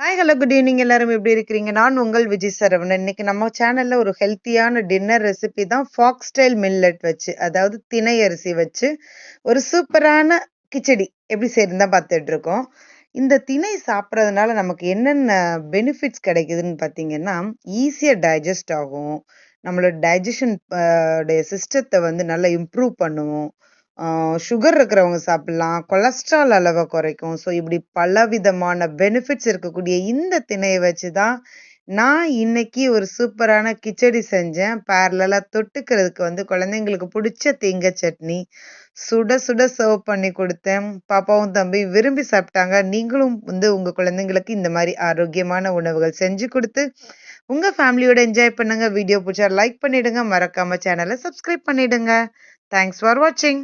Hi hello good evening எல்லாரும் எப்படி இருக்கிறீங்க? நான் உங்கள் விஜய் சரவணன். இன்னைக்கு நம்ம சேனல்ல ஒரு ஹெல்த்தியான டின்னர் ரெசிபி தான் ஃபாக்ஸ் ஸ்டைல் மில்லட் வச்சு அதாவது திணை அரிசி வச்சு ஒரு சூப்பரான கிச்சடி எப்படி செய்யறதுதான் தான் பார்த்துட்டு இருக்கோம். இந்த திணை சாப்பிட்றதுனால நமக்கு என்னென்ன பெனிஃபிட்ஸ் கிடைக்குதுன்னு பார்த்தீங்கன்னா ஈஸியாக டைஜஸ்ட் ஆகும். நம்மளோட டைஜஷன் சிஸ்டத்தை வந்து நல்லா இம்ப்ரூவ் பண்ணுவோம். சுகர் இருக்கிறவங்க சாப்பிடலாம். கொலஸ்ட்ரால் அளவை குறைக்கும். ஸோ இப்படி பலவிதமான பெனிஃபிட்ஸ் இருக்கக்கூடிய இந்த திணையை வச்சு தான் நான் இன்னைக்கு ஒரு சூப்பரான கிச்சடி செஞ்சேன். பேரலாக தொட்டுக்கிறதுக்கு வந்து குழந்தைங்களுக்கு பிடிச்ச தேங்காய் சட்னி. சுட சுட சர்வ் பண்ணி கொடுத்தேன். பாப்பாவும் தம்பி விரும்பி சாப்பிட்டாங்க. நீங்களும் வந்து உங்கள் குழந்தைங்களுக்கு இந்த மாதிரி ஆரோக்கியமான உணவுகள் செஞ்சு கொடுத்து உங்கள் ஃபேமிலியோட என்ஜாய் பண்ணுங்கள் வீடியோ பிடிச்சா லைக் பண்ணிவிடுங்க மறக்காமல் சேனலை சப்ஸ்கிரைப் பண்ணிவிடுங்க தேங்க்ஸ் ஃபார் வாட்சிங்